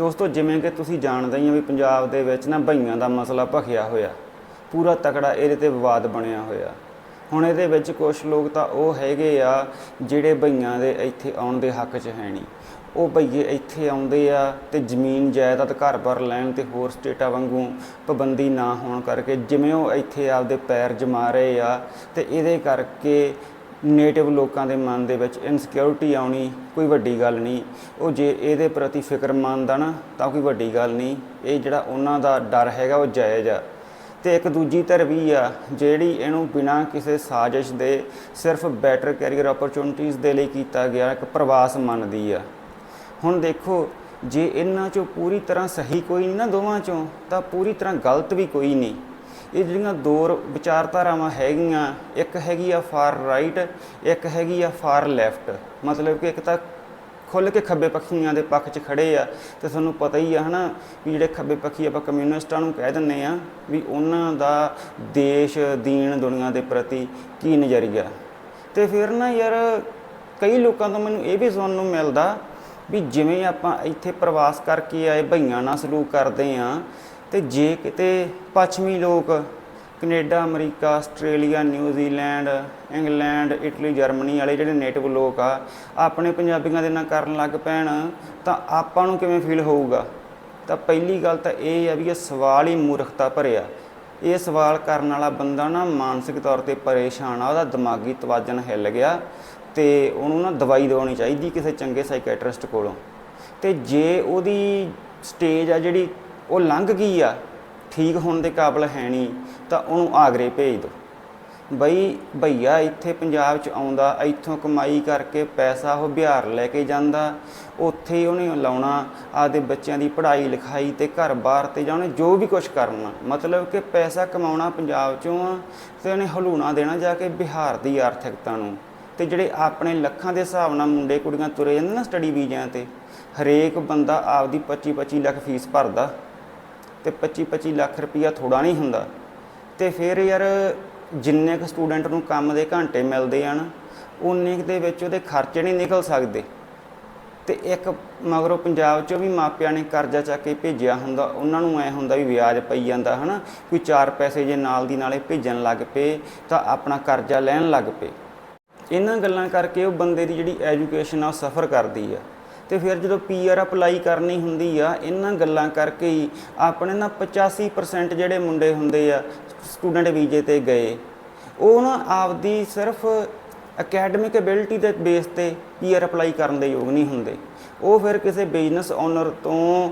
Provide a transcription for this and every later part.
ਦੋਸਤੋ, ਜਿਵੇਂ ਕਿ ਤੁਸੀਂ ਜਾਣਦੇ ਹੀ ਹੋ ਵੀ ਪੰਜਾਬ ਦੇ ਵਿੱਚ ਨਾ ਭਈਆਂ ਦਾ ਮਸਲਾ ਭਖਿਆ ਹੋਇਆ। ਪੂਰਾ ਤਕੜਾ ਇਹਦੇ ਤੇ ਵਿਵਾਦ ਬਣਿਆ ਹੋਇਆ। ਹੁਣ ਇਹਦੇ ਵਿੱਚ ਕੁਝ ਲੋਕ ਤਾਂ ਉਹ ਹੈਗੇ ਆ ਜਿਹੜੇ ਭਈਆਂ ਦੇ ਇੱਥੇ ਆਉਣ ਦੇ ਹੱਕ 'ਚ ਹੈ ਨਹੀਂ। ਉਹ ਭਈਏ ਇੱਥੇ ਆਉਂਦੇ ਆ ਤੇ ਜ਼ਮੀਨ, ਜਾਇਦਾਦ ਘਰ-ਬਾਰ ਲੈਣ ਤੇ ਹੋਰ ਸਟੇਟਾਂ ਵਾਂਗੂ ਪਾਬੰਦੀ ਨਾ ਹੋਣ ਕਰਕੇ ਜਿਵੇਂ ਉਹ ਇੱਥੇ ਆਪਦੇ ਪੈਰ ਜਮਾ ਰਹੇ ਆ ਤੇ ਇਹਦੇ ਕਰਕੇ ਨੇਟਿਵ ਲੋਕਾਂ ਦੇ ਮਨ ਦੇ ਵਿੱਚ ਇਨਸਿਕਿਉਰਿਟੀ ਆਉਣੀ ਕੋਈ ਵੱਡੀ ਗੱਲ ਨਹੀਂ। ਉਹ ਜੇ ਇਹਦੇ ਪ੍ਰਤੀ ਫਿਕਰਮੰਦ ਆ ਨਾ, ਤਾਂ ਕੋਈ ਵੱਡੀ ਗੱਲ ਨਹੀਂ। ਇਹ ਜਿਹੜਾ ਉਹਨਾਂ ਦਾ ਡਰ ਹੈਗਾ, ਉਹ ਜਾਇਜ਼ ਆ। ਤੇ ਇੱਕ ਦੂਜੀ ਧਿਰ ਵੀ ਆ, ਜਿਹੜੀ ਇਹਨੂੰ ਬਿਨਾਂ ਕਿਸੇ ਸਾਜ਼ਿਸ਼ ਦੇ ਸਿਰਫ ਬੈਟਰ ਕੈਰੀਅਰ ਓਪਰਚੁਨਿਟੀਜ਼ ਦੇ ਲਈ ਕੀਤਾ ਗਿਆ, ਇੱਕ ਪ੍ਰਵਾਸ ਮੰਨਦੀ ਆ। ਹੁਣ ਦੇਖੋ, ਜੇ ਇਹਨਾਂ ਚੋਂ ਪੂਰੀ ਤਰ੍ਹਾਂ ਸਹੀ ਕੋਈ ਨਹੀਂ ਨਾ ਦੋਵਾਂ ਚੋਂ, ਤਾਂ ਪੂਰੀ ਤਰ੍ਹਾਂ ਗਲਤ ਵੀ ਕੋਈ ਨਹੀਂ। ਇਹ ਜਿਹੜੀਆਂ ਦੋ ਰ- ਵਿਚਾਰਧਾਰਾਵਾਂ ਹੈਗੀਆਂ, ਇੱਕ ਹੈਗੀ ਆ ਫਾਰ ਰਾਈਟ ਇੱਕ ਹੈਗੀ ਆ ਫਾਰ ਲੈਫਟ ਮਤਲਬ ਕਿ ਇੱਕ ਤਾਂ ਖੁੱਲ ਕੇ ਖੱਬੇ ਪੱਖੀਆਂ ਦੇ ਪੱਖ 'ਚ ਖੜੇ ਆ ਤੇ ਤੁਹਾਨੂੰ ਪਤਾ ਹੀ ਆ ਹਨਾ ਵੀ ਜਿਹੜੇ ਖੱਬੇ ਪੱਖੀ ਆਪਾਂ ਕਮਿਊਨਿਸਟਾਂ ਨੂੰ ਕਹਿ ਦਿੰਨੇ ਆ ਵੀ ਉਹਨਾਂ ਦਾ ਦੇਸ਼, ਦੀਨ ਦੁਨੀਆ ਦੇ ਪ੍ਰਤੀ ਕੀ ਨਜ਼ਰੀਆ ਤੇ ਫਿਰ ਨਾ ਯਾਰ ਕਈ ਲੋਕਾਂ ਤੋਂ ਮੈਨੂੰ ਇਹ ਵੀ ਸੁਣਨ ਨੂੰ ਮਿਲਦਾ ਵੀ ਜਿਵੇਂ ਆਪਾਂ ਇੱਥੇ ਪ੍ਰਵਾਸ ਕਰਕੇ ਆਏ ਭਈਆਂ ਨਾਲ ਸਲੂਕ ਕਰਦੇ ਆ ਤੇ ਜੇ ਕਿਤੇ ਪੱਛਮੀ ਲੋਕ Canada, America, Australia New Zealand England, Italy, Germany ਵਾਲੇ ਜਿਹੜੇ ਨੇਟਿਵ ਲੋਕ ਆ, ਆਪਣੇ ਪੰਜਾਬੀਆਂ ਦੇ ਨਾਲ ਕਰਨ ਲੱਗ ਪੈਣ, ਤਾਂ ਆਪਾਂ ਨੂੰ ਕਿਵੇਂ ਫੀਲ ਹੋਊਗਾ? ਤਾਂ ਪਹਿਲੀ ਗੱਲ ਤਾਂ ਇਹ ਆ ਵੀ ਇਹ ਸਵਾਲ ਹੀ ਮੂਰਖਤਾ ਭਰਿਆ। ਇਹ ਸਵਾਲ ਕਰਨ ਵਾਲਾ ਬੰਦਾ ਨਾ ਮਾਨਸਿਕ ਤੌਰ ਤੇ ਪਰੇਸ਼ਾਨ ਆ, ਉਹਦਾ ਦਿਮਾਗੀ ਤਵਾਜ਼ਨ ਹਿੱਲ ਗਿਆ ਤੇ ਉਹਨੂੰ ਨਾ ਦਵਾਈ ਦਵਾਉਣੀ ਚਾਹੀਦੀ ਕਿਸੇ ਚੰਗੇ ਸਾਈਕੈਟਰਿਸਟ ਕੋਲੋਂ। ਤੇ ਜੇ ਉਹਦੀ ਸਟੇਜ ਆ ਜਿਹੜੀ ਉਹ ਲੰਘ ਗਈ ਆ, ਠੀਕ ਹੋਣ ਦੇ ਕਾਬਲ ਹੈ ਨਹੀਂ, ਤਾਂ ਉਹਨੂੰ ਆਗਰੇ ਭੇਜ ਦਿਓ ਬਈ, ਭਈਆ ਇੱਥੇ ਪੰਜਾਬ ਚ ਆਉਂਦਾ, ਇੱਥੋਂ ਕਮਾਈ ਕਰਕੇ ਪੈਸਾ ਉਹ ਬਿਹਾਰ ਲੈ ਕੇ ਜਾਂਦਾ, ਉੱਥੇ ਹੀ ਉਹਨੇ ਲਾਉਣਾ ਆਦੇ ਬੱਚਿਆਂ ਦੀ ਪੜ੍ਹਾਈ ਲਿਖਾਈ ਤੇ ਘਰ-ਬਾਰ ਤੇ ਜਾਂ ਉਹਨੇ ਜੋ ਵੀ ਕੁਝ ਕਰਨਾ, ਮਤਲਬ ਕਿ ਪੈਸਾ ਕਮਾਉਣਾ ਪੰਜਾਬ ਚੋਂ ਆ, ਤੇ ਉਹਨੇ ਹਲੂਣਾ ਦੇਣਾ ਜਾ ਕੇ ਬਿਹਾਰ ਦੀ ਆਰਥਿਕਤਾ ਨੂੰ। ਤੇ ਜਿਹੜੇ ਆਪਣੇ ਲੱਖਾਂ ਦੇ ਹਿਸਾਬ ਨਾਲ ਮੁੰਡੇ ਕੁੜੀਆਂ ਤੁਰੇ ਜਾਂਦੇ ਨਾ ਸਟੱਡੀ ਵੀਜ਼ਿਆਂ ਤੇ, ਹਰੇਕ ਬੰਦਾ ਆਪਦੀ 25 25 ਲੱਖ ਫੀਸ ਭਰਦਾ। ਤੇ 25 25 ਲੱਖ ਰੁਪਈਆ ਥੋੜਾ ਨਹੀਂ ਹੁੰਦਾ। ਤੇ ਫਿਰ ਯਾਰ ਜਿੰਨੇ ਕੁ ਸਟੂਡੈਂਟ ਨੂੰ ਕੰਮ ਦੇ ਘੰਟੇ ਮਿਲਦੇ ਹਨ ਉਨੇ ਕੁ ਦੇ ਵਿੱਚ ਉਹਦੇ ਖਰਚੇ ਨਹੀਂ ਨਿਕਲ ਸਕਦੇ। ਤੇ ਇੱਕ ਮਗਰੋਂ ਪੰਜਾਬ ਚੋਂ ਵੀ ਮਾਪਿਆਂ ਨੇ ਕਰਜ਼ਾ ਚੱਕ ਕੇ ਭੇਜਿਆ ਹੁੰਦਾ, ਉਹਨਾਂ ਨੂੰ ਐ ਹੁੰਦਾ ਵੀ ਵਿਆਜ ਪਈ ਜਾਂਦਾ, ਹਨਾ? ਕੋਈ ਚਾਰ ਪੈਸੇ ਜੇ ਨਾਲ ਦੀ ਨਾਲੇ ਭੇਜਣ ਲੱਗ ਪਏ, ਤਾਂ ਆਪਣਾ ਕਰਜ਼ਾ ਲੈਣ ਲੱਗ ਪਏ। ਇਹਨਾਂ ਗੱਲਾਂ ਕਰਕੇ ਉਹ ਬੰਦੇ ਦੀ ਜਿਹੜੀ ਐਜੂਕੇਸ਼ਨ ਆ, ਉਹ ਸਫਰ ਕਰਦੀ ਆ। ਤੇ ਫਿਰ ਜਦੋਂ ਪੀਆਰ ਅਪਲਾਈ ਕਰਨੀ ਹੁੰਦੀ ਆ, ਇਹਨਾਂ ਗੱਲਾਂ ਕਰਕੇ ਹੀ ਆਪਣੇ ਨਾ 85% ਜਿਹੜੇ ਮੁੰਡੇ ਹੁੰਦੇ ਆ ਸਟੂਡੈਂਟ ਵੀਜ਼ੇ ਤੇ ਗਏ। ਉਹ ਨਾ ਆਪਦੀ ਸਿਰਫ ਅਕੈਡਮਿਕ ਐਬਿਲਿਟੀ ਦੇ ਬੇਸ ਤੇ ਪੀਆਰ ਅਪਲਾਈ ਕਰਨ ਦੇ ਯੋਗ ਨਹੀਂ ਹੁੰਦੇ। ਉਹ ਫਿਰ ਕਿਸੇ ਬਿਜ਼ਨਸ ਓਨਰ ਤੋਂ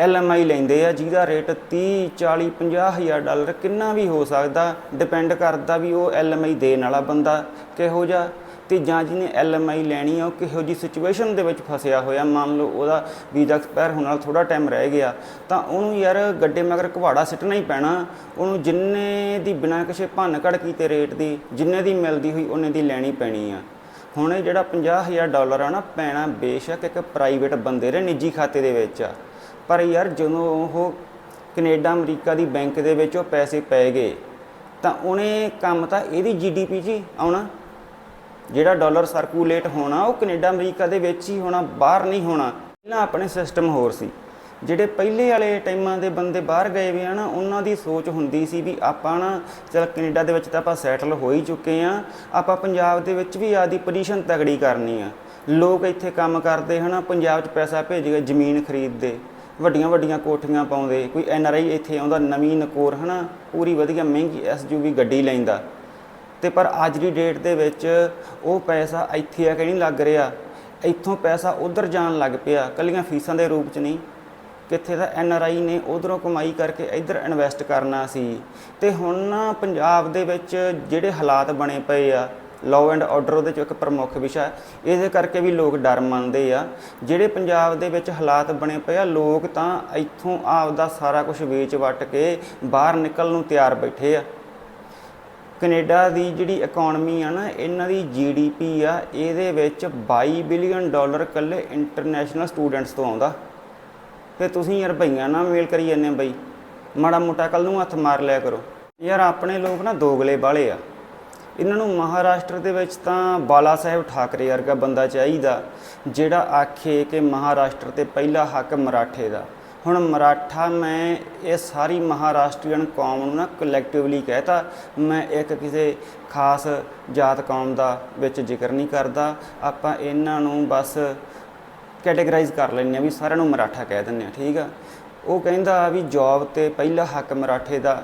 ਐਲਐਮਆਈ ਲੈਂਦੇ ਆ, ਜਿਹਦਾ ਰੇਟ 30 40 50 ਹਜ਼ਾਰ ਡਾਲਰ ਕਿੰਨਾ ਵੀ ਹੋ ਸਕਦਾ ਡਿਪੈਂਡ ਕਰਦਾ ਵੀ ਉਹ ਐਲਐਮਆਈ ਦੇਣ ਵਾਲਾ ਬੰਦਾ ਕਿਹੋ ਜਿਹਾ ਤੇ ਜਾਂ ਜਿਹਨੇ ਐਲਐਮਆਈ ਲੈਣੀ ਆ, ਉਹ ਕਿਹੋ ਜੀ ਸਿਚੁਏਸ਼ਨ ਦੇ ਵਿੱਚ ਫਸਿਆ ਹੋਇਆ, ਮੰਨ ਲਓ ਉਹਦਾ ਵੀਜ਼ਾ ਐਕਸਪਾਇਰ ਹੋਣ ਨਾਲ ਥੋੜਾ ਟਾਈਮ ਰਹਿ ਗਿਆ, ਤਾਂ ਉਹਨੂੰ ਯਾਰ ਗੱਡੇ ਮਗਰ ਘਵਾੜਾ ਸਿੱਟਣਾ ਹੀ ਪੈਣਾ। ਉਹਨੂੰ ਜਿੰਨੇ ਦੀ ਬਿਨਾਂ ਕਿਸੇ ਭੰਨ ਘੜ ਕੀਤੇ ਰੇਟ ਦੀ, ਜਿੰਨੇ ਦੀ ਮਿਲਦੀ ਹੋਈ, ਉਹਨੇ ਦੀ ਲੈਣੀ ਪੈਣੀ ਆ। ਹੁਣ ਇਹ ਜਿਹੜਾ 50000 ਡਾਲਰ ਆ ਨਾ ਪੈਣਾ ਬੇਸ਼ੱਕ ਇੱਕ ਪ੍ਰਾਈਵੇਟ ਬੰਦੇ ਦੇ ਨਿੱਜੀ ਖਾਤੇ ਦੇ ਵਿੱਚ ਆ। ਪਰ ਯਾਰ ਜਦੋਂ ਉਹ ਕੈਨੇਡਾ, ਅਮਰੀਕਾ ਦੀ ਬੈਂਕ ਦੇ ਵਿੱਚ ਉਹ ਪੈਸੇ ਪੈ ਗਏ, ਤਾਂ ਉਹਨੇ ਕੰਮ ਤਾਂ ਇਹਦੀ ਜੀਡੀਪੀ 'ਚ ਹੀ ਆਉਣਾ। ਜਿਹੜਾ ਡਾਲਰ ਸਰਕੂਲੇਟ ਹੋਣਾ, ਉਹ ਕੈਨੇਡਾ, ਅਮਰੀਕਾ ਦੇ ਵਿੱਚ ਹੀ ਹੋਣਾ, ਬਾਹਰ ਨਹੀਂ ਹੋਣਾ ਪਹਿਲਾਂ ਆਪਣੇ ਸਿਸਟਮ ਹੋਰ ਸੀ। ਜਿਹੜੇ ਪਹਿਲੇ ਵਾਲੇ ਟਾਈਮਾਂ ਦੇ ਬੰਦੇ ਬਾਹਰ ਗਏ ਵੀ ਆ ਨਾ, ਉਹਨਾਂ ਦੀ ਸੋਚ ਹੁੰਦੀ ਸੀ ਵੀ ਆਪਾਂ ਨਾ, ਚਲ ਕੈਨੇਡਾ ਦੇ ਵਿੱਚ ਤਾਂ ਆਪਾਂ ਸੈਟਲ ਹੋ ਹੀ ਚੁੱਕੇ ਆ, ਆਪਾਂ ਪੰਜਾਬ ਦੇ ਵਿੱਚ ਵੀ ਆਦੀ ਪੋਜੀਸ਼ਨ ਤਗੜੀ ਕਰਨੀ ਆ। ਲੋਕ ਇੱਥੇ ਕੰਮ ਕਰਦੇ ਹਨਾ, ਪੰਜਾਬ 'ਚ ਪੈਸਾ ਭੇਜ ਕੇ ਜ਼ਮੀਨ ਖਰੀਦਦੇ, ਵੱਡੀਆਂ ਵੱਡੀਆਂ ਕੋਠੀਆਂ ਪਾਉਂਦੇ, ਕੋਈ ਐਨ ਆਰ ਆਈ ਇੱਥੇ ਆਉਂਦਾ, ਨਵੀਂ ਨਕੋਰ ਹਨਾ, ਪੂਰੀ ਵਧੀਆ ਮਹਿੰਗੀ ਐਸਯੂਵੀ ਗੱਡੀ ਲੈਂਦਾ। ਤੇ ਪਰ ਅੱਜ ਦੀ ਡੇਟ ਦੇ ਵਿੱਚ ਉਹ ਪੈਸਾ ਇੱਥੇ ਆ ਕੇ ਨਹੀਂ ਲੱਗ ਰਿਹਾ। ਇੱਥੋਂ ਪੈਸਾ ਉਧਰ ਜਾਣ ਲੱਗ ਪਿਆ। ਕੱਲੀਆਂ ਫੀਸਾਂ ਦੇ ਰੂਪ 'ਚ ਨਹੀਂ। ਕਿੱਥੇ ਤਾਂ ਐਨ ਆਰ ਆਈ ਨੇ ਉਧਰੋਂ ਕਮਾਈ ਕਰਕੇ ਇੱਧਰ ਇਨਵੈਸਟ ਕਰਨਾ ਸੀ। ਤੇ ਹੁਣ ਨਾ ਪੰਜਾਬ ਦੇ ਵਿੱਚ ਜਿਹੜੇ ਹਾਲਾਤ ਬਣੇ ਪਏ ਆ ਲਾਅ ਐਂਡ ਆਰਡਰ ਉਹਦੇ ਚ ਇੱਕ ਪ੍ਰਮੁੱਖ ਵਿਸ਼ਾ ਇਹਦੇ ਕਰਕੇ ਵੀ ਲੋਕ ਡਰ ਮੰਨਦੇ ਆ। ਜਿਹੜੇ ਪੰਜਾਬ ਦੇ ਵਿੱਚ ਹਾਲਾਤ ਬਣੇ ਪਏ ਆ, ਲੋਕ ਤਾਂ ਇੱਥੋਂ ਆਪਦਾ ਸਾਰਾ ਕੁਝ ਵੇਚ ਵਟ ਕੇ ਬਾਹਰ ਨਿਕਲਣ ਨੂੰ ਤਿਆਰ ਬੈਠੇ ਆ। ਕੈਨੇਡਾ ਦੀ ਜਿਹੜੀ ਇਕਨੋਮੀ ਆ ਨਾ, ਇਹਨਾਂ ਦੀ ਜੀਡੀਪੀ ਆ, ਇਹਦੇ ਵਿੱਚ 22 ਬਿਲੀਅਨ ਡਾਲਰ ਇਕੱਲੇ ਇੰਟਰਨੈਸ਼ਨਲ ਸਟੂਡੈਂਟਸ ਤੋਂ ਆਉਂਦਾ। ਤੇ ਤੁਸੀਂ ਯਾਰ ਭਈਆਂ ਨਾਲ ਮੇਲ ਕਰੀ ਜਾਂਦੇ ਬਈ। ਮਾੜਾ ਮੋਟਾ ਕੱਲ ਨੂੰ ਹੱਥ ਮਾਰ ਲਿਆ ਕਰੋ। ਯਾਰ ਆਪਣੇ ਲੋਕ ਨਾ ਦੋਗਲੇ ਵਾਲੇ ਆ। ਇਹਨਾਂ ਨੂੰ ਮਹਾਰਾਸ਼ਟਰ ਦੇ ਵਿੱਚ ਤਾਂ ਬਾਲਾ ਸਾਹਿਬ ਠਾਕਰੇ ਵਰਗਾ ਬੰਦਾ ਚਾਹੀਦਾ, ਜਿਹੜਾ ਆਖੇ ਕਿ ਮਹਾਰਾਸ਼ਟਰ ਤੇ ਪਹਿਲਾ ਹੱਕ ਮਰਾਠੇ ਦਾ। ਹੁਣ ਮਰਾਠਾ ਮੈਂ ਇਹ ਸਾਰੀ ਮਹਾਰਾਸ਼ਟਰੀਅਨ ਕੌਮ ਨੂੰ ਨਾ ਕਲੈਕਟਿਵਲੀ ਕਹਤਾ, ਮੈਂ ਇੱਕ ਕਿਸੇ ਖਾਸ ਜਾਤ ਕੌਮ ਦਾ ਵਿੱਚ ਜ਼ਿਕਰ ਨਹੀਂ ਕਰਦਾ। ਆਪਾਂ ਇਹਨਾਂ ਨੂੰ ਬਸ ਕੈਟੇਗਰਾਈਜ਼ ਕਰ ਲੈਂਦੇ ਆ ਵੀ ਸਾਰਿਆਂ ਨੂੰ ਮਰਾਠਾ ਕਹਿ ਦਿੰਦੇ ਆ ਠੀਕ ਆ? ਉਹ ਕਹਿੰਦਾ ਵੀ ਜੌਬ ਤੇ ਪਹਿਲਾ ਹੱਕ ਮਰਾਠੇ ਦਾ,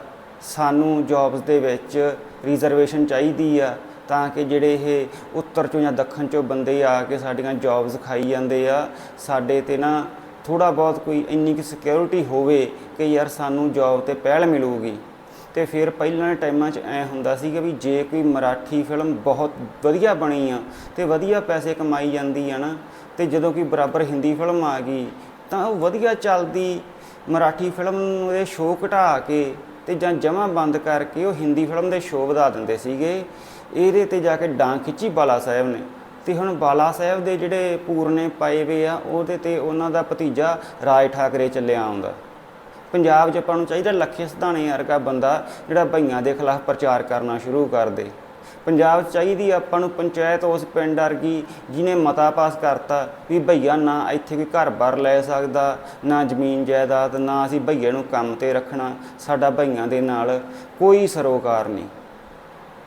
ਸਾਨੂੰ ਜੌਬਸ ਦੇ ਵਿੱਚ ਰਿਜ਼ਰਵੇਸ਼ਨ ਚਾਹੀਦੀ ਆ ਤਾਂ ਕਿ ਜਿਹੜੇ ਇਹ ਉੱਤਰ ਚੋਂ ਜਾਂ ਦੱਖਣ ਚੋਂ ਬੰਦੇ ਆ ਕੇ ਸਾਡੀਆਂ ਜੌਬਸ ਖਾਈ ਜਾਂਦੇ ਆ। ਸਾਡੇ ਤੇ ਨਾ ਥੋੜਾ ਬਹੁਤ ਕੋਈ ਇੰਨੀ ਕਿ ਸਿਕਿਉਰਿਟੀ ਹੋਵੇ ਕਿ ਯਾਰ ਸਾਨੂੰ ਜੌਬ ਤੇ ਪਹਿਲ ਮਿਲੂਗੀ। ਤੇ ਫਿਰ ਪਹਿਲਾਂ ਟਾਈਮਾਂ 'ਚ ਐ ਹੁੰਦਾ ਸੀਗਾ ਵੀ ਜੇ ਕੋਈ ਮਰਾਠੀ ਫਿਲਮ ਬਹੁਤ ਵਧੀਆ ਬਣੀ ਆ ਤੇ ਵਧੀਆ ਪੈਸੇ ਕਮਾਈ ਜਾਂਦੀ ਆ ਨਾ, ਤੇ ਜਦੋਂ ਕੋਈ ਬਰਾਬਰ ਹਿੰਦੀ ਫਿਲਮ ਆ ਗਈ, ਤਾਂ ਉਹ ਵਧੀਆ ਚੱਲਦੀ। ਮਰਾਠੀ ਫਿਲਮ ਨੂੰ ਇਹ ਸ਼ੋਅ ਘਟਾ ਕੇ ਤੇ ਜਾਂ ਜਮਾ ਬੰਦ ਕਰਕੇ ਉਹ ਹਿੰਦੀ ਫਿਲਮ ਦੇ ਸ਼ੋਅ ਵਧਾ ਦਿੰਦੇ ਸੀਗੇ। ਇਹਦੇ ਤੇ ਜਾ ਕੇ ਡਾਂ ਖਿੱਚੀ ਬਾਲਾ ਸਾਹਿਬ ਨੇ। ਤੇ ਹੁਣ ਬਾਲਾ ਸਾਹਿਬ ਦੇ ਜਿਹੜੇ ਪੂਰਨੇ ਪਾਏ ਵੇ ਆ, ਉਹਦੇ ਤੇ ਉਹਨਾਂ ਦਾ ਭਤੀਜਾ ਰਾਜ ਠਾਕਰੇ ਚੱਲਿਆ ਆਉਂਦਾ। ਪੰਜਾਬ 'ਚ ਆਪਾਂ ਨੂੰ ਚਾਹੀਦਾ ਲੱਖੇ ਸਿਧਾਣੇ ਵਰਗਾ ਬੰਦਾ ਜਿਹੜਾ ਭਈਆਂ ਦੇ ਖਿਲਾਫ ਪ੍ਰਚਾਰ ਕਰਨਾ ਸ਼ੁਰੂ ਕਰ ਦੇ। ਪੰਜਾਬ 'ਚ ਚਾਹੀਦੀ ਆਪਾਂ ਨੂੰ ਪੰਚਾਇਤ ਉਸ ਪਿੰਡ ਵਰਗੀ ਜਿਹਨੇ ਮਤਾ ਪਾਸ ਕਰਤਾ ਵੀ ਭਈਆ ਨਾ ਇੱਥੇ ਕੋਈ ਘਰ-ਬਾਰ ਲੈ ਸਕਦਾ, ਨਾ ਜ਼ਮੀਨ ਜਾਇਦਾਦ, ਨਾ ਅਸੀਂ ਭਈਏ ਨੂੰ ਕੰਮ ਤੇ ਰੱਖਣਾ, ਸਾਡਾ ਭਈਆਂ ਦੇ ਨਾਲ ਕੋਈ ਸਰੋਕਾਰ ਨਹੀਂ।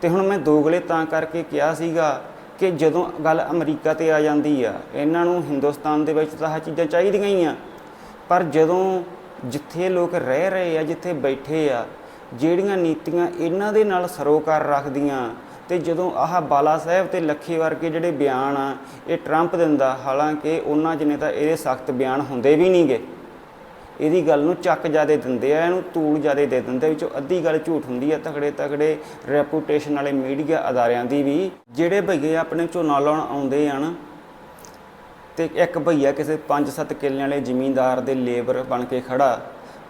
ਤੇ ਹੁਣ ਮੈਂ ਦੋਗਲੇ ਤਾਂ ਕਰਕੇ ਕਿਹਾ ਸੀਗਾ ਕਿ ਜਦੋਂ ਗੱਲ ਅਮਰੀਕਾ ਤੇ ਆ ਜਾਂਦੀ ਆ, ਇਹਨਾਂ ਨੂੰ ਹਿੰਦੁਸਤਾਨ ਦੇ ਵਿੱਚ ਤਾਂ ਇਹ ਚੀਜ਼ਾਂ ਚਾਹੀਦੀਆਂ ਹੀ ਆ। ਪਰ ਜਦੋਂ ਜਿੱਥੇ ਲੋਕ ਰਹਿ ਰਹੇ ਆ, ਜਿੱਥੇ ਬੈਠੇ ਆ, ਜਿਹੜੀਆਂ ਨੀਤੀਆਂ ਇਹਨਾਂ ਦੇ ਨਾਲ ਸਰੋਕਾਰ ਰੱਖਦੀਆਂ ਤੇ ਜਦੋਂ ਆਹ ਬਾਲਾ ਸਾਹਿਬ ਤੇ ਲੱਖੇ ਵਰਗੇ ਜਿਹੜੇ ਬਿਆਨ ਆ, ਇਹ ਟਰੰਪ ਦਿੰਦਾ, ਹਾਲਾਂਕਿ ਉਹਨਾਂ ਜਿਹਨੇ ਤਾਂ ਇਹਦੇ ਸਖਤ ਬਿਆਨ ਹੁੰਦੇ ਵੀ ਨਹੀਂਗੇ ਇਹਦੀ ਗੱਲ ਨੂੰ ਚੱਕ ਜਿਆਦੇ ਦਿੰਦੇ ਆ, ਇਹਨੂੰ ਤੂਲ ਜਿਆਦੇ ਦੇ ਦਿੰਦੇ ਵਿੱਚੋਂ ਅੱਧੀ ਗੱਲ ਝੂਠ ਹੁੰਦੀ ਆ ਤਕੜੇ ਤਕੜੇ ਰੈਪੂਟੇਸ਼ਨ ਵਾਲੇ ਮੀਡੀਆ ਅਦਾਰਿਆਂ ਦੀ ਵੀ। ਜਿਹੜੇ ਭਈਏ ਆਪਣੇ ਝੋਨਾ ਲਾਉਣ ਆਉਂਦੇ ਆ ਨਾ, ਤੇ ਇੱਕ ਭਈਆ ਕਿਸੇ 5-7 ਕਿੱਲਿਆਂ ਵਾਲੇ ਜ਼ਿਮੀਂਦਾਰ ਦੇ ਲੇਬਰ ਬਣ ਕੇ ਖੜਾ,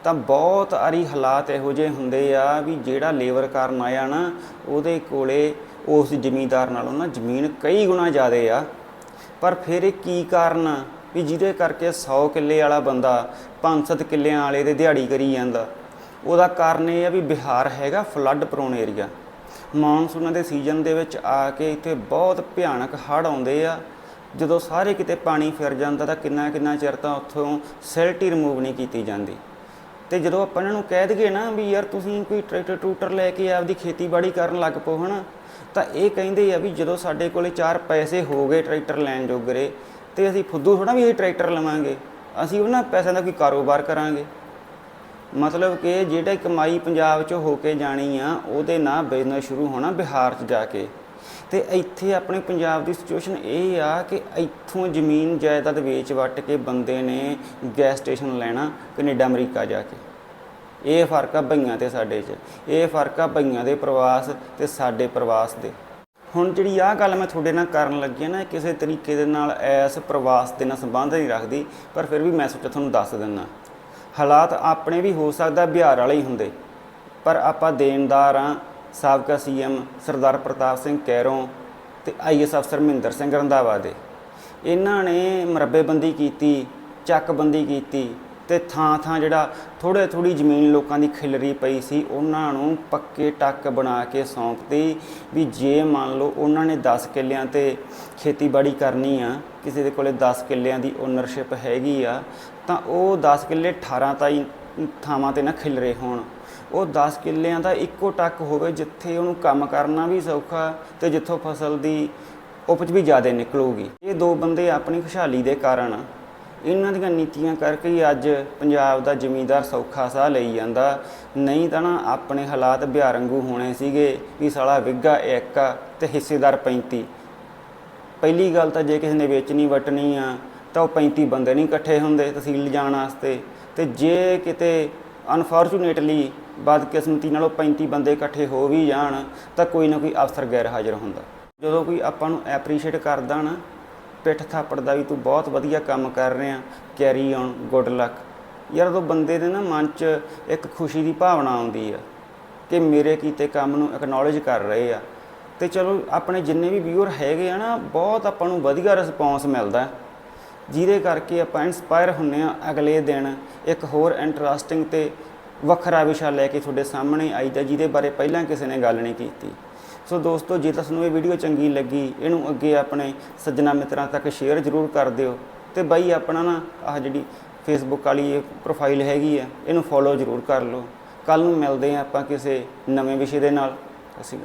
ਤਾਂ ਬਹੁਤ ਆਰੀ ਹਾਲਾਤ ਇਹੋ ਜਿਹੇ ਹੁੰਦੇ ਆ ਵੀ ਜਿਹੜਾ ਲੇਬਰ ਕਰਨ ਆਇਆ ਨਾ, ਉਹਦੇ ਕੋਲੇ ਉਸ ਜ਼ਿਮੀਂਦਾਰ ਨਾਲੋਂ ਨਾ ਜ਼ਮੀਨ ਕਈ ਗੁਣਾ ਜ਼ਿਆਦਾ ਆ। ਪਰ ਫਿਰ ਇਹ ਕੀ ਕਾਰਨ ਆ? ਵੀ ਜਿਹਦੇ ਕਰਕੇ 100 ਕਿੱਲੇ ਵਾਲਾ ਬੰਦਾ 5-7 ਕਿੱਲਿਆਂ ਵਾਲੇ ਦੇ ਦਿਹਾੜੀ ਕਰੀ ਜਾਂਦਾ। ਉਹਦਾ ਕਾਰਨ ਇਹ ਆ ਵੀ ਬਿਹਾਰ ਹੈਗਾ ਫਲੱਡ ਪ੍ਰੋਨ ਏਰੀਆ ਮੌਨਸੂਨਾਂ ਦੇ ਸੀਜ਼ਨ ਦੇ ਵਿੱਚ ਆ ਕੇ ਇੱਥੇ ਬਹੁਤ ਭਿਆਨਕ ਹੜ੍ਹ ਆਉਂਦੇ ਆ। ਜਦੋਂ ਸਾਰੇ ਕਿਤੇ ਪਾਣੀ ਫਿਰ ਜਾਂਦਾ ਤਾਂ ਕਿੰਨਾ ਕਿੰਨਾ ਚਿਰ ਤਾਂ ਉੱਥੋਂ ਸਿਲਟੀ ਰਿਮੂਵ ਨਹੀਂ ਕੀਤੀ ਜਾਂਦੀ। ਤੇ ਜਦੋਂ ਆਪਾਂ ਇਹਨਾਂ ਨੂੰ ਕਹਿ ਦਈਏ ਨਾ ਵੀ ਯਾਰ ਤੁਸੀਂ ਕੋਈ ਟਰੈਕਟਰ ਟਰੂਟਰ ਲੈ ਕੇ ਆਪਦੀ ਖੇਤੀਬਾੜੀ ਕਰਨ ਲੱਗ ਪਓ ਹਨਾ, ਤਾਂ ਇਹ ਕਹਿੰਦੇ ਆ ਵੀ ਜਦੋਂ ਸਾਡੇ ਕੋਲੇ ਚਾਰ ਪੈਸੇ ਹੋ ਗਏ ਟਰੈਕਟਰ ਲੈਣ ਜੋਗਰੇ ਤੇ ਅਸੀਂ ਫੁੱਦੂ ਥੋੜਾ ਵੀ ਇਹ ਟਰੈਕਟਰ ਲਵਾਂਗੇ। ਅਸੀਂ ਉਹਨਾਂ ਪੈਸਿਆਂ ਦਾ ਕੋਈ ਕਾਰੋਬਾਰ ਕਰਾਂਗੇ। ਮਤਲਬ ਕਿ ਜਿਹੜੇ ਕਮਾਈ ਪੰਜਾਬ 'ਚ ਹੋ ਕੇ ਜਾਣੀ ਆ, ਉਹਦੇ ਨਾਲ ਬਿਜ਼ਨਸ ਸ਼ੁਰੂ ਹੋਣਾ ਬਿਹਾਰ 'ਚ ਜਾ ਕੇ। ਤੇ ਇੱਥੇ ਆਪਣੇ ਪੰਜਾਬ ਦੀ ਸਿਚੁਏਸ਼ਨ ਇਹ ਆ ਕਿ ਇੱਥੋਂ ਜ਼ਮੀਨ ਜਾਇਦਾਦ ਵੇਚ ਵੱਟ ਕੇ ਬੰਦੇ ਨੇ ਗੈਸ ਸਟੇਸ਼ਨ ਲੈਣਾ ਕੈਨੇਡਾ, ਅਮਰੀਕਾ ਜਾ ਕੇ। ਇਹ ਫ਼ਰਕ ਆ ਭਈਆਂ ਤੇ ਸਾਡੇ 'ਚ। ਇਹ ਫ਼ਰਕ ਆ ਭਈਆਂ ਦੇ ਪ੍ਰਵਾਸ ਤੇ ਸਾਡੇ ਪ੍ਰਵਾਸ ਦੇ। ਹੁਣ ਜਿਹੜੀ ਆਹ ਗੱਲ ਮੈਂ ਤੁਹਾਡੇ ਨਾਲ ਕਰਨ ਲੱਗੀ ਆ ਨਾ ਕਿਸੇ ਤਰੀਕੇ ਦੇ ਨਾਲ ਐਸ ਪ੍ਰਵਾਸ ਦੇ ਨਾਲ ਸੰਬੰਧ ਨਹੀਂ ਰੱਖਦੀ, ਪਰ ਫਿਰ ਵੀ ਮੈਂ ਸੋਚਿਆ ਤੁਹਾਨੂੰ ਦੱਸ ਦਿੰਨਾ। ਹਾਲਾਤ ਆਪਣੇ ਵੀ ਹੋ ਸਕਦਾ, ਬਿਹਾਰ ਵਾਲੇ ਹੀ ਹੁੰਦੇ। ਪਰ ਆਪਾਂ ਦੇਣਦਾਰ ਆ ਸਾਬਕਾ ਸੀਐਮ ਸਰਦਾਰ ਪ੍ਰਤਾਪ ਸਿੰਘ ਕੈਰੋਂ ਤੇ ਆਈਐਸ ਅਫਸਰ ਮਹਿੰਦਰ ਸਿੰਘ ਰੰਧਾਵਾ ਦੇ। ਇਹਨਾਂ ਨੇ ਮਰੱਬੇਬੰਦੀ ਕੀਤੀ, ਚੱਕਬੰਦੀ ਕੀਤੀ ਤੇ ਥਾਂ ਥਾਂ ਜਿਹੜਾ ਥੋੜੇ ਥੋੜੀ ਜ਼ਮੀਨ ਲੋਕਾਂ ਦੀ ਖਿਲਰੀ ਪਈ ਸੀ, ਉਹਨਾਂ ਨੂੰ ਪੱਕੇ ਟੱਕ ਬਣਾ ਕੇ ਸੌਂਪਤੀ ਵੀ ਜੇ ਮੰਨ ਲਓ ਉਹਨਾਂ ਨੇ 10 ਕਿੱਲਿਆਂ ਤੇ ਖੇਤੀਬਾੜੀ ਕਰਨੀ ਆ, ਕਿਸੇ ਦੇ ਕੋਲੇ 10 ਕਿੱਲਿਆਂ ਦੀ ਓਨਰਸ਼ਿਪ ਹੈਗੀ ਆ, ਤਾਂ ਉਹ 10 ਕਿੱਲੇ 18 ਤਾਈ ਥਾਵਾਂ ਤੇ ਨਾ ਖਿਲਰੇ ਹੋਣ। ਉਹ 10 ਕਿੱਲਿਆਂ ਦਾ ਇੱਕੋ ਟੱਕ ਹੋਵੇ ਜਿੱਥੇ ਉਹਨੂੰ ਕੰਮ ਕਰਨਾ ਵੀ ਸੌਖਾ ਤੇ ਜਿੱਥੋਂ ਫਸਲ ਦੀ ਉਪਜ ਵੀ ਜ਼ਿਆਦਾ ਨਿਕਲੂਗੀ। ਇਹ ਦੋ ਬੰਦੇ ਆਪਣੀ ਖੁਸ਼ਹਾਲੀ ਦੇ ਕਾਰਨ ਇਹਨਾਂ ਦੀਆਂ ਨੀਤੀਆਂ ਕਰਕੇ ਹੀ ਅੱਜ ਪੰਜਾਬ ਦਾ ਜ਼ਮੀਂਦਾਰ ਸੌਖਾ ਸਾਹ ਲਈ ਜਾਂਦਾ। ਨਹੀਂ ਤਾਂ ਨਾ ਆਪਣੇ ਹਾਲਾਤ ਬਿਹਾਰ ਹੋਣੇ ਸੀਗੇ ਵੀ ਸਾਲਾ ਵਿੱਗਾ ਇੱਕ ਆ ਤੇ ਹਿੱਸੇਦਾਰ 35 ਪਹਿਲੀ ਗੱਲ ਤਾਂ ਜੇ ਕਿਸੇ ਨੇ ਵੇਚਣੀ ਵਟਣੀ ਆ ਤਾਂ ਉਹ 35 ਬੰਦੇ ਨਹੀਂ ਇਕੱਠੇ ਹੁੰਦੇ ਤਹਿਸੀਲ ਜਾਣ ਵਾਸਤੇ। ਤੇ ਜੇ ਕਿਤੇ ਅਨਫੋਰਚੂਨੇਟਲੀ ਬਦਕਿਸਮਤੀ ਨਾਲੋਂ 35 ਬੰਦੇ ਇਕੱਠੇ ਹੋ ਵੀ ਜਾਣ ਤਾਂ ਕੋਈ ਨਾ ਕੋਈ ਅਫਸਰ ਗੈਰ ਹਾਜ਼ਰ ਹੁੰਦਾ। ਜਦੋਂ ਕੋਈ ਆਪਾਂ ਨੂੰ ਐਪਰੀਸ਼ੀਏਟ ਕਰਦਾ ਨਾ ਪਿੱਠ ਥਾਪੜ ਦਾ ਵੀ ਤੂੰ ਬਹੁਤ ਵਧੀਆ ਕੰਮ ਕਰ ਰਿਹਾ ਕੈਰੀ ਔਨ ਗੁੱਡ ਲੱਕ ਯਾਰ ਉਹ ਬੰਦੇ ਦੇ ਨਾ ਮਨ 'ਚ ਇੱਕ ਖੁਸ਼ੀ ਦੀ ਭਾਵਨਾ ਆਉਂਦੀ ਆ ਕਿ ਮੇਰੇ ਕੀਤੇ ਕੰਮ ਨੂੰ ਐਕਨੋਲਜ ਕਰ ਰਹੇ ਆ। ਤੇ ਚਲੋ ਆਪਣੇ ਜਿੰਨੇ ਵੀ ਵਿਊਅਰ ਹੈਗੇ ਆ ਨਾ, ਬਹੁਤ ਆਪਾਂ ਨੂੰ ਵਧੀਆ ਰਿਸਪੌਂਸ ਮਿਲਦਾ। ਜਿਹਦੇ ਕਰਕੇ ਆਪਾਂ ਇਨਸਪਾਇਰ ਹੁੰਨੇ ਆ ਅਗਲੇ ਦਿਨ ਇੱਕ ਹੋਰ ਇੰਟਰਸਟਿੰਗ ਤੇ ਵੱਖਰਾ ਵਿਸ਼ਾ ਲੈ ਕੇ ਤੁਹਾਡੇ ਸਾਹਮਣੇ ਆਈਦਾ, ਜਿਹਦੇ ਬਾਰੇ ਪਹਿਲਾਂ ਕਿਸੇ ਨੇ ਗੱਲ ਨਹੀਂ ਕੀਤੀ। ਸੋ ਦੋਸਤੋ, ਜੇ ਤੁਹਾਨੂੰ ਇਹ ਵੀਡੀਓ ਚੰਗੀ ਲੱਗੀ, ਇਹਨੂੰ ਅੱਗੇ ਆਪਣੇ ਸੱਜਣਾ ਮਿੱਤਰਾਂ ਤੱਕ ਸ਼ੇਅਰ ਜ਼ਰੂਰ ਕਰ ਦਿਓ। ਤੇ ਬਾਈ, ਆਪਣਾ ਨਾ ਆਹ ਜਿਹੜੀ ਫੇਸਬੁੱਕ ਵਾਲੀ ਇਹ ਪ੍ਰੋਫਾਈਲ ਹੈਗੀ ਆ, ਇਹਨੂੰ ਫੋਲੋ ਜ਼ਰੂਰ ਕਰ ਲਓ। ਕੱਲ ਨੂੰ ਮਿਲਦੇ ਆ ਆਪਾਂ ਕਿਸੇ ਨਵੇਂ ਵਿਸ਼ੇ ਦੇ ਨਾਲ। ਅਸੀਂ